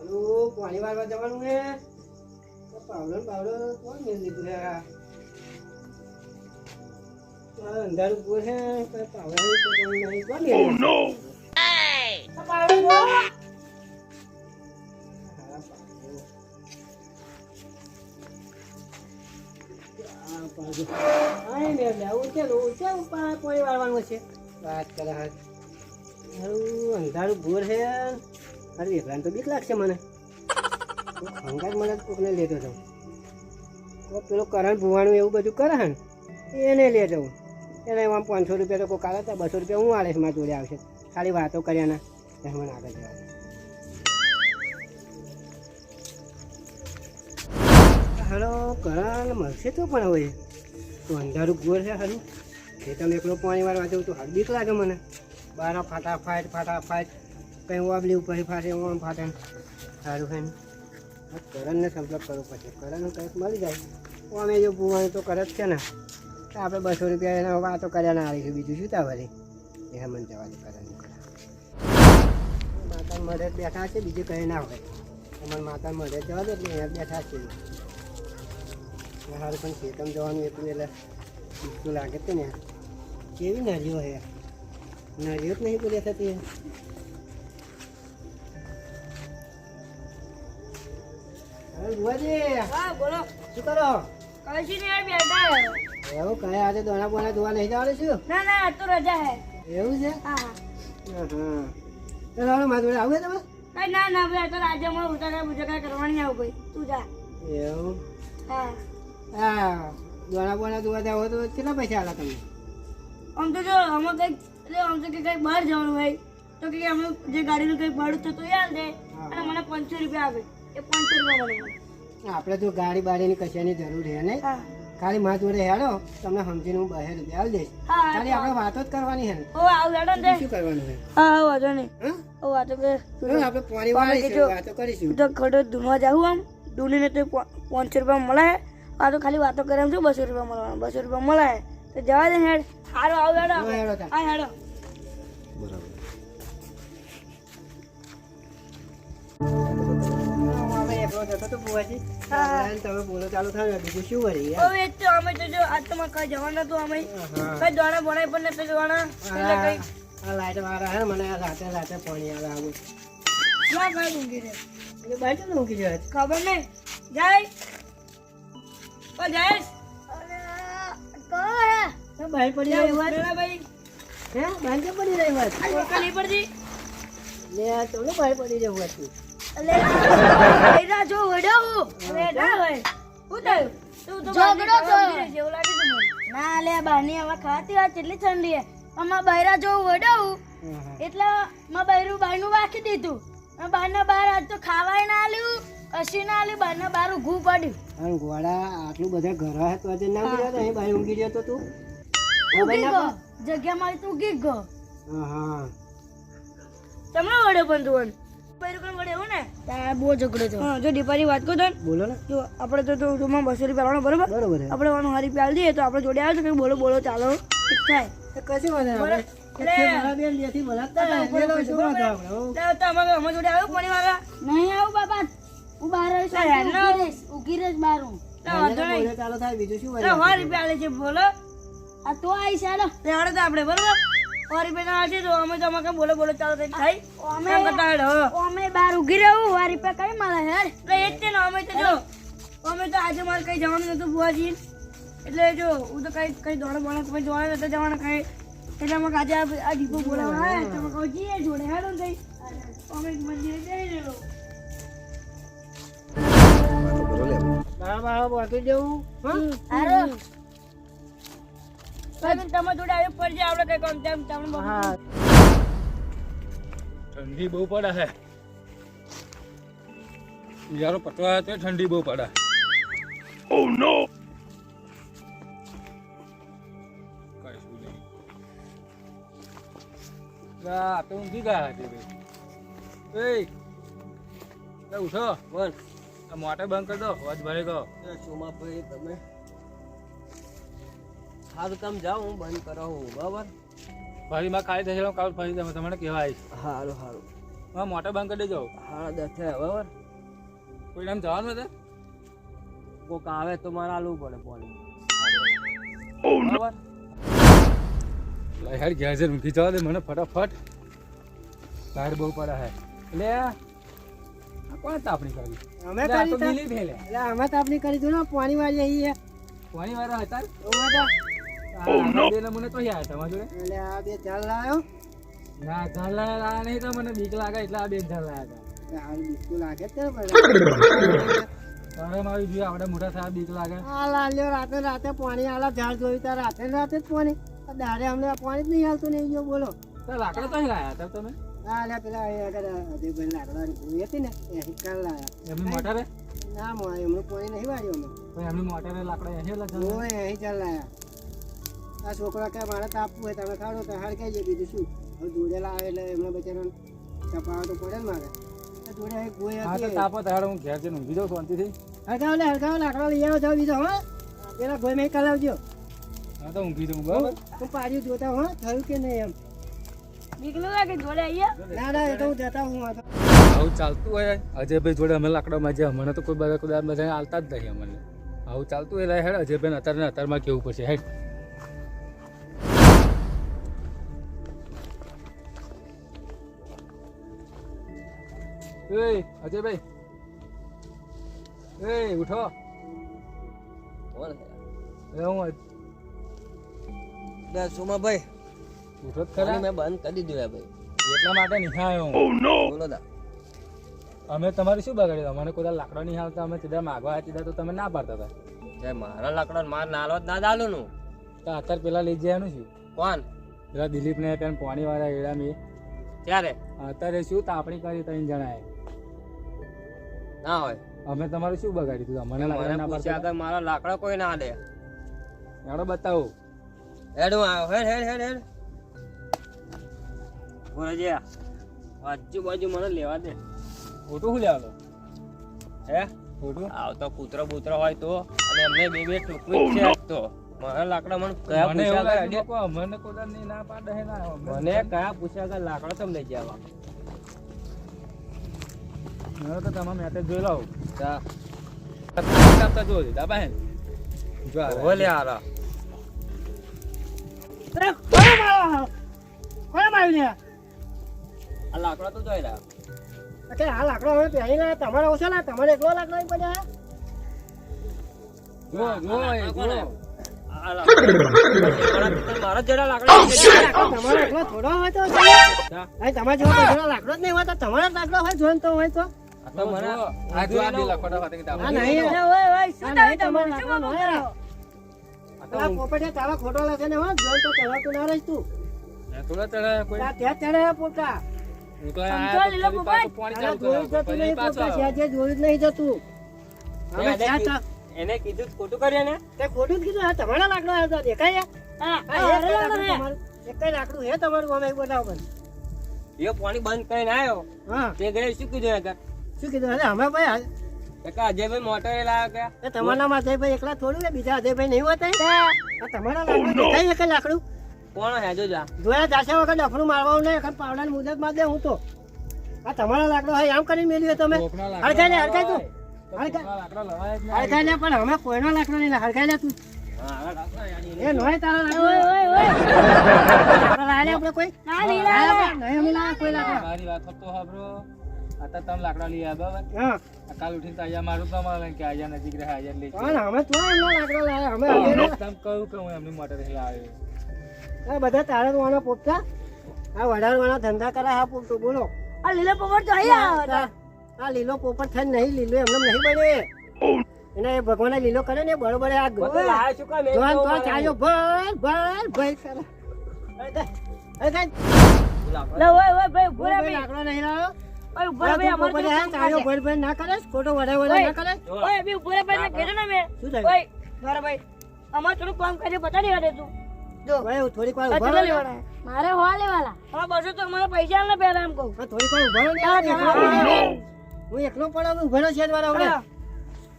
Hello પાણી વાળવા જવાનું હે તો પાવડર કોણ મેળ? આ અંધારું પૂર હે તો પાવડા ની તો કોઈ નહીં કોણ મેળ ઉચેલું, ઉચેલું વાળવાનું છે. વાત કરે અંધારું ભૂર છે. અરે વેફરાને તો બીક લાગશે મને. હંગાત મને કોકને લેતો જાઉં. કોક પેલો કરણ ભુવાનું એવું બધું કરે હે એને લે જાઉં. એને આમ પાંચસો રૂપિયા તો કોક આવે તો બસો રૂપિયા હું આળે મારા જોડે આવશે. ખાલી વાતો કર્યા ના એ આગળ જવા દે. હાલો કરણ મળશે તો પણ હવે. તો અંધારું ભૂર છે હારું એ તમે એકલો પાણી વાળવા જાઉં તો હાલ બીક લાગે મને. બાર ફાટાફાટ ફાટાફાટ કંઈ વાબલી ઉપર ફાટે ઓમ ફાટે. સારું છે ને કરણને સંપર્ક કરવો પડશે. કરણનું કંઈક મળી જાય. અમે જો ભૂવાનું તો કરે જ છે ને. આપણે બસો રૂપિયા એના વાતો કર્યા ના આવીશું. બીજું શું તા એ મને જવા દે કરણનું. માતા મળે બેઠા છે, બીજું કંઈ ના હોય. અમારે માતા મળે જવા દે એટલે અહીંયા બેઠા છે. હારું પણ ખેતમ જવાનું હતું એટલે બીજું લાગે છે ને કેવી નળીઓ હે? નળીઓ જ નહીં પૂરી થતી હે? બુવાજી હા બોલો. શું કરો? કશું નહીં બેઠા એવું કયા આજે દોણા બોણા ધોવા નહીં જવાનું શું? ના ના આજ તો રજા હે. એવું છે? હા. હા મારા જોડે આવું તમે? કઈ ના ના ભાઈ આ તો રાજ્યમાં ઉતરા ઉતરા કરવાની આવું ભાઈ તું જા. એવું? હા. હા દોણા બોણા જાવ તો કેટલા પૈસા આલા તમને? આમ તો જો અમે કંઈક એટલે આમ તો કે કઈ બહાર જવાનું હોય. તો કે અમે જે ગાડીનું કંઈક ભાડું થતું એ હાલ દે અને મને પાંચસો રૂપિયા આપે. એ પાંચસો રૂપિયા મને આપણે તો ગાડી બાડીની કશાની જરૂર છે નહીં. ખાલી મારા જોડે હેડો તમને સમજીને હું બહાર રૂપિયા આવી દઈશ. હા ખાલી આપણે વાતો જ કરવાની છે ઓ આવ હેડો ને શું કરવાનું છે? હા હા વાંધો નહીં. ઓ વાતો કે આપણે પાણી વાળીશું વાતો કરીશું. તો ખડો ધૂમવા જાઉં આમ. ડૂલીને તો પાંચસો રૂપિયા મળે. આ તો ખાલી વાતો કરે એમ શું બસો રૂપિયા મળવાના? બસો રૂપિયા મળે તો જવા દે હેડ. હારો આવ હેડો. હા, હેડો તાર. હા હેડો. હવે એકલો જતો તો બુવાજી હા. તમે બોલો ચાલુ થાય બીજું શું વળી હવે તો અમે તો જો આજ તો કઈ જવાનું નતું અમે. કઈ દોણા બોણાય પણ નતું જવાના. એટલે કઈ? આ લાઈટ વાળા હે ને મને આ રાતે રાતે પાણી આવે આવું. ના કઈ ઊંઘી રહે એટલે ઊંઘી જાય? ખબર નહીં. જાય. ઓ પડી જાય વાત ભાઈ? હે પડી વાત? નહીં પડતી લે તો પડી જવું જો હોય થયું? તું તો ઝઘડો થયો. જેવું લાગે તું ના લે બાની હવે ખાતી હોય કેટલી ઠંડી હે. અમાર બૈરા જો વડાવું. એટલે માં બૈરું બારનું વાકી દીધું. બારના બહાર આજ તો ખાવાય ના આલ્યું. કશું ના આલ્યું બાર ઊભું પડ્યું. ગોળા આટલું બધા ઘર હે તો આજે ના ગયો તો? અહીં બહાર ઊંઘી રહ્યો તો તું? ઉગી ગયો. જગ્યા મારી તું ઊંઘી ગયો. હા હા. તમને વડે પણ તું બૈરું વડે એવું ને? તાર બહુ ઝઘડો થયો. હા જો દીપાની વાત કહું તો બોલો ને. જો આપણે તો તું રૂમમાં બસો રૂપિયા બરોબર? બરોબર આપણે વાનું હારી પ્યાલ દઈએ તો આપણે જોડે આવે તો બોલો બોલો ચાલો. ઠીક થાય. કશી નહીં હતા, અમારે જોડે આવ્યો પણ નહીં આવું બાબા હું બહાર આવીશ ના, યાર, રહીશ બહાર હું ચાલો થાય બીજું શું સો રૂપિયા છે? બોલો. આ તો આવીશ હેડો તે તો આપણે બરોબર સો રૂપિયા ના છે તો અમે તો અમારે બોલો બોલો ચાલો કંઈક થાય. અમે. અમે બહાર ઊભી રહું વાર રૂપિયા કઈ મળે હેડ. એટલે એ જ છે ને અમે તો જો અમે તો આજે મારે કઈ જવાનું નતું બુવાજી એટલે જો હું તો કઈ કઈ દોડે બોલે કઈ જોવા નતા જવાના કઈ એટલે અમે આજે આ દીપો બોલાવવા આવ્યા તો અમે કહું જઈએ જોડે હેડો કઈ અમે મંદિરે જઈ રહેલો બાળા બોલતું જવું તમે તમારા જોડે આવ્યો પડશે આપણે કઈ કામ તેમ તમને હા. ઠંડી બહુ પડે છે યારો પતવા તો ઠંડી બહુ પડે. ઓ નો કશું નહીં. તો ઊંઘી ગયા હતી ભાઈ. એ એ ઉઠો. બોલ. આ મોટર બંધ કરી દો અવાજ ભરી ગયો. ચોમાભાઈ તમે સારું કામ જાઓ હું બંધ કરાવું બરાબર? ભાઈ માં ખાલી થશે કાલ ફરી તમે તમને કહેવા આવીશ સારું સારું હા મોટે બંધ કરી દેજો. હા દસ થયા બરાબર? કોઈ ટાઈમ જવાનું હતું કોક આવે તો મારે આલવું પડે પાણી. બરાબર? યાર જઈને મૂકી જવા દે મને ફટાફટ. બહાર બહુ પડે હે. આ કોણ તાપણી કરી અમે કરી તો તા- ભેલે. એટલે અમે તાપણી કરી દો ને પાણી વાળી અહીં પાણી વાળા હતા ઓ તો બે નમૂને તો યાર તમારા જોડે. એટલે આ બે ચાલ લાવ્યો. ના ઝાલ લાયા નહીં તો મને બીક લાગે એટલે આ બે ઝાલ લાયા હતા. લાગે જ પણ જોઈએ આપણે મોટા સાહેબ બીક લાગે. આ લાલ્યો રાતે રાતે પાણી આલા ઝાડ જોયું ત્યાં રાતે રાતે જ પાણી. દાડે અમને પાણી જ નહીં હાલતું નહીં બોલો. તો લાકડા તો લાયા હતા તમે? આ લે પેલા અજયભાઈ લાકડાની હતી ને એ હિક્કાલ લાયા એમની મોટરે? ના મો એમનું કોઈ નહીં વાળ્યું અમે. તો એમની મોટરે લાકડા એસી લગાવ ઓય અહીં ચાલ. લાયા આ છોકરા કે મારે તાપવું હોય તમે ખાડો તો હાર કહીએ બીજું શું? હવે જોડે આવે એટલે એમને બચારાને ચપાવવા તો પડે ને મારે. જોડે એક ભૂઈ હા તો તાપો તારે હું ઘેર જઈને ઊંઘી જાઉં શાંતિથી. હરગાવ લે હરગાવ લાકડા લઈ આવો જાઓ બીજો હા. પેલા ભોય મેં કલાવજો હા તો ઊંઘી જાઉં બરાબર. તો પાડ્યું જોતા હો થયું કે નહીં એમ? નીકળ્યું લાગે જોડે આવીએ ના ના એ તો હું જતા હું આવું ચાલતું હોય અજયભાઈ જોડે અમે લાકડા માં જાય હમણાં તો કોઈ બધા કોઈ બધા હાલતા જ નહીં અમને. આવું ચાલતું હોય હેડ અજયભાઈ અત્યારે ને અત્યારમાં કેવું પડશે હેડ. એ અજયભાઈ એ ઉઠો. એ હું અજ- સોમાભાઈ. ખરા? મેં બંધ કરી દીધું ભાઈ. એટલા માટે નિહાયો બોલો દા. અમે તમારી શું બગાડ્યું? અમને કોઈ લાકડો નહીં હાલતા. અમે સીધા માગવા આવ્યા સીધા તો તમે ના પાડતા હતા. મારા લાકડા માર નાલો જ ના દાલો નું. તો અત્યારે પેલા લઈ જવાનું છે. કોણ? પેલા દિલીપ ને ત્યાં પાણી વાળા એડા મે. ત્યારે અત્યારે શું તાપણી કરી ત્રણ જણાએ. ના હોય. અમે તમારું શું બગાડ્યું હતું? મને લાકડા ના પાડતા મારા લાકડા કોઈ ના દે એડો બતાવો. હેડ હેડ હેડ હેડ. હેડ બોલે જે આજુબાજુ મને લેવા દે. ખોટું શું લેવાનો? હે? ખોટું આવતો કૂતરો બૂતરો હોય તો. અને અમને બે બે ટુકડી છે તો. મારા લાકડા મને કયા મને એવું પૂછ્યા કોઈ દાડો નહીં ના પાડે હે ના. મને કયા પૂછ્યા કે લાકડા તમે લઈ જવા મને તો તમામ મેં જોઈ લાવ. તા આપતા જો દાબા હે. જો આ ઓલે આરા અરે કોણ મારો કોણ માર્યું આ લાકડા તો જોઈ રહ્યા કે આ લાકડો હવે પહેરીને તમારે ઓછો ના? તમારે એકલો લાકડો પડ્યા જો જો જો. આ લાકડા. મારા જરા લાકડા તમારો એકલો થોડો હોય તો અહીં તમારે જેવો કોઈ જણો લાકડો જ નહીં હોય તો તમારો લાકડો હોય જોન હોય તો. આ તો મને આ જો આ બે લાકડા વાતે કે આ નહીં તાપણી ઓય ઓય શું થાય તમારે શું બોલો પેલા પોપટે તારા ખોટો લાગે ને હો જોન તો ના રહીશ તું. થોડા ચડે કોઈ ત્યાં ચડે એને કીધું ખોટું કર્યું ને તે ખોટું જ કીધું. આ તમારા લાકડો આવ્યો દેખાય એક લાકડું હે તમારું અમે બતાવો પણ એ પાણી બંધ કરીને આવ્યો હા. તે ઘરે શું કીધું શું કીધું? અરે અમે ભાઈ અજયભાઈ મોટર એ લાવ્યો કે? એ તમારા માં અજયભાઈ એકલા થોડું ને બીજા અજયભાઈ નહીં હોતા? આ તમારા લાકડું દેખાય એક લાકડું? કોણ હે જો જોયા જાશે વખત ડફરું મારવાનું નહીં એકદમ પાવડાની મુદતમાં દે હું તો. આ તમારા લાકડો હોય આમ કરીને મેલ્યું તમે. હરખાય લે હળગાઈ તું. તો હળગાઈ. લાકડા લવાય જ લે પણ અમે કોઈનો લાકડો નહીં લે તું. એ નોય તારા લાકડો. આપણે કોઈ? ના નહીં અમે લાયા કોઈ લાકડો. મારી વાત ફક્તો સાંભળો. અત્યારે તમે લાકડા લઈ આવ્યા બરાબર? હા. કાલ ઉઠીને તો મારું તો કે અહીંયા નજીક રહે અહીંયા લઈ પણ અમે તો એમનો લાકડો લાયા અમે હવે તમે કહ્યું કે હું એમની મોટર બધા તારે તો વાળા પોપતા આ વડાડવાના ધંધા કરે હા પોપટું બોલો. આ લીલો પોપટ તો અહીંયા આ લીલો પોપટ થાય નહીં લીલો એમને નહીં બને. એને એ ભગવાને લીલો કરે ને બરોબર આ જોન તો ચાલ્યો ભર ભર ભર કરે. લાકડો. લે ઓય ઓય ભાઈ ઊભો નહીં લાવ્યો ઓય ઊભો રહે ભાઈ અમાર તો ચાલ્યો ભર ભર ના કરે ખોટો વડાય વડાય ના કરે? ઓય, બે ઊભો રહે ભાઈ ને ઘેરે ના મેં. શું થયું? ઓય મારા ભાઈ અમાર થોડું કામ કરી બતાડી તું. જો ભાઈ થોડીક વાર ઊભા ને. લેવાના મારે હો લેવાલા હા બસો તો અમારા પૈસા ને પહેલા એમ કહું હા, થોડીક વાર ઊભા ને. હું એકલો પડો હું ઊભો છે વાળા હવે. હા.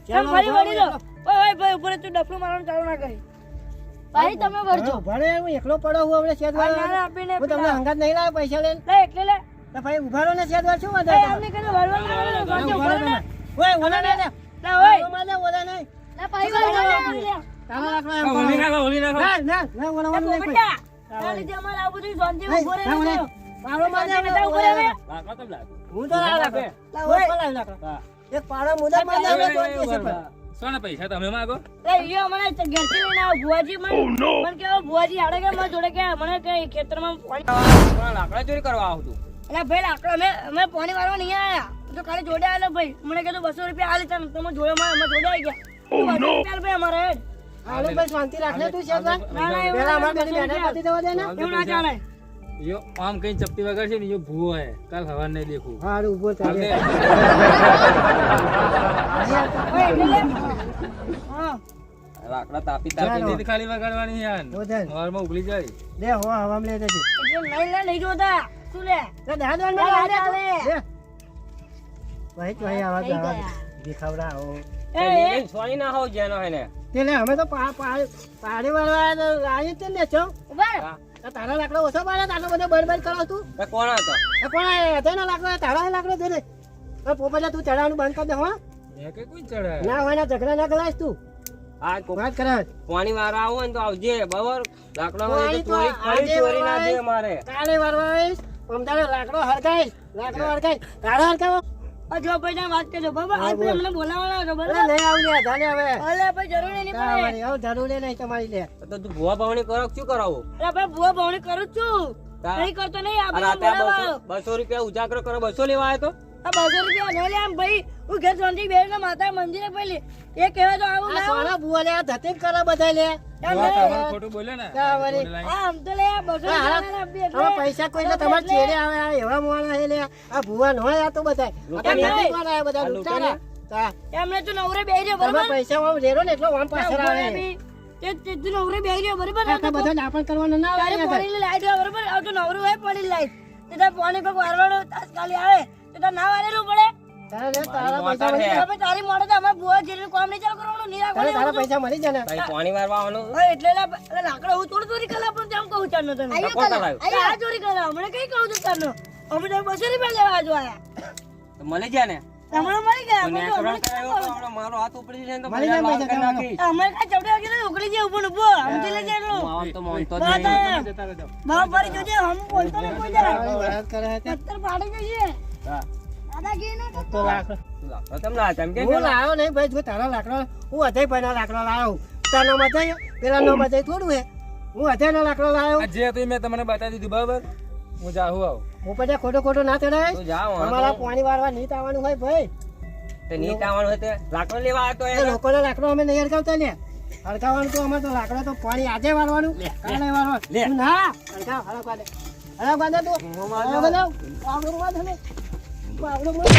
ચાલો, ફરી વળી લો. ઓય ઓય ભાઈ ઉપર તું ડફલું મારવાનું ચાલુ ના કરી ભાઈ તમે વળજો ભણે હું એકલો પડો હું હવે છે આપીને હું તમને હંગાત નહીં લાવ્યો પૈસા લઈને લે એટલે લે તો ભાઈ ઊભા રહો ને છે જ શું વાંધો એ છે? કીધું વળવાનું ના હા, વળો ઓય, ઓલા. લે ઓય ઓલા નહીં, ઓલા ના ભાઈ વળો ને, લે. ચાલો રાખો એમ હા, કરો. ઓલી નાખો ઓલી નાખો ના, લીધે આવું તો. તો. સોના પૈસા તમે માગો? મને ઘેરથી લઈને આવો. ભુવાજી મને- ભુવાજી કે જોડે કે મને કે ખેતરમાં પાણી લાકડા ચોરી કરવા આવતું એટલે ભાઈ લાકડા અમે અમે પાણી વાળવા નહીં આયા. તો ખાલી જોડે આવેલો ભાઈ. મને કીધું બસો રૂપિયા આલી તને તમે જોડે અમે જોડે આવી ગયા. તો આલ ભાઈ અમારે? હાલો શાંતિ રાખને તું છે ભાઈ. ના, ના, એવું પેલા ના, અમારે બધી મહેનત પતી દેવા દે ને. એવું ના ચાલે. યો આમ કઈ ચપટી વગર છે ને યો ભૂવો હે. કાલ હવાર નહીં દેખું. હારું, ઊભો થા. ઓય, એટલે હા. લાકડા તાપી તાપી નથી ખાલી વગાડવાની યાર. હવારમાં ઉગલી જાય. દે, હો, હવામાં લઈ દેજે નહીં લે નહીં જોતા શું લે? તો. દાદ ના, ચાલે. દે. ભાઈ, તો આવા. દેખાવડા હો એ સોઈ ના હો જેનો હે ને. તે લે, અમે તો પા- પા- પાડી વાળવા આવી લાવી ને છો. ઊભા તો તારો લાકડો ઓછો પાડે તારો બધો બરબાદ કરો તું. કોણ હતો? તો કોણ આ તેનો લાકડો? તારા લાકડો દે ને તો પોપટલા તું ચડાવવાનું બંધ કર દે હો. એ કઈ કોઈ ચડાય ના હોય ના ઝઘડા ના કરાય તું. આજ કોકાત કરે. પાણી વાળા આવો ને તો આવજે બરોબર? લાકડો ચોરી આજે ફરી ચોરી ના વાળવા દે મારે. કાલે વારવા આવીશ. અમદાવાદ લાકડો હરગાઈશ લાકડો હરગાઈશ તારા હરગાવો જો ભાઈ વાત કરજો બરાબર? આજ ભાઈ અમને બોલાવવાના છો બરાબર લઈ આવ લે હવે. અલે ભાઈ જરૂર નહીં પડે. હવે જરૂરી નહીં તમારી લે. તો તું ભૂવા ભાવણી કરો શું કરાવો? અરે ભાઈ ભૂવા ભાવણી કરું છું. તા- નહીં કરતો નહીં આ બસો રૂપિયા ઉજાગરો કરો બસો લેવા આવ્યો તો? આ બસો રૂપિયા નહીં લે આમ ભાઈ હું ઘેર શાંતિ બેસીને માતા મંદિરે પેલી એ કહેવા તો આવું આ ના સોના ભૂવા લે આ ધતિંગ કરે બધા લે. ખોટું બોલે ને. આમ તો બસો. રૂપિયા ના પૈસા કોઈ તમારે ચેડે આવે આ એવા મોણા હે લે. આ ભૂવા નો આ તો બધા આ તો ધતિંગ વાળા હે બધા લૂંટારા. એમને તું નવરે બેહી રહ્યો બરાબર? પૈસા આમ રેરો ને એટલો ત્યાં પાછળ આવે. તે તે નવરે બેહી રહ્યો બરાબર? આ બધા નાપણ કરવાનું ના આવે તારે યાર. લાઈટ બરાબર? આ તો નવરું હોય પાણી લાઈટ. તે પાણી કોક વારવાનો આવે. તે તારે ના વારેલું પડે. તારે તારા પૈસા મળી જાય. તારી મોડે તો અમારે બુઆ જેટલું કામ નહીં ચાલુ કરવાનું નહીં તારા પૈસા મળી જાય ને. ભાઈ પાણી વારવા આવવાનું? એટલે લા- હું થોડી ચોરી કલા પણ તેમ કહું ચારનો તને. આ કોણ કરાયું આ ચોરી કલા હમણાં કઈ કહું છું ચારનો અમે તો બસો રૂપિયા લેવા આજુ આયા તો મળી જાય ને? હમણાં મળી ગયા. તો તો તો મારો હાથ ઉપડી જાય તો મળી જાય બધા પૈસા લાલ કરી નાખીશ. અમે કાંઈ ચપટી વાગી ઉકળી જાય ઉપર ઊભો. સમજી લેજે એટલું હું આમ તો માનતો જ વાત નહીં. આયા. જતા રહેજો. ભાવ ભરી જોજે હમ બોલતો નહીં કોઈ જરા. વાત કરે છે. પથ્થર પાડી જઈએ. તો હું લાવ્યો નહીં ભાઈ જો તારા લાકડો હું અધે ભાઈ ના લાકડો લાવ્યો તારો મજાય પેલા નો મજાય થોડું હે. હું અધે નો લાકડો લાવ્યો જે હતું મેં તમને બતાવી દીધું બરાબર? હું જાઉં આવું. હું પછી ખોટો ખોટો ના ચડાય. અમારા નહીં. પાણી વાળવા નીત આવવાનું હોય ભાઈ. તે નીચ આવવાનું હોય તે લાકડો લેવા આવ્યો તો એ. લોકોનો લાકડો અમે નહીં હરગાવતા લે હરગાવવાનું તો અમારે તો લાકડો તો પાણી આજે વાળવાનું. કાલે વાળવાનું. ના. હરગાવ હરગાવ દે હરગાવ દે તું હરગાવ આવડું માં ધને આવડું માં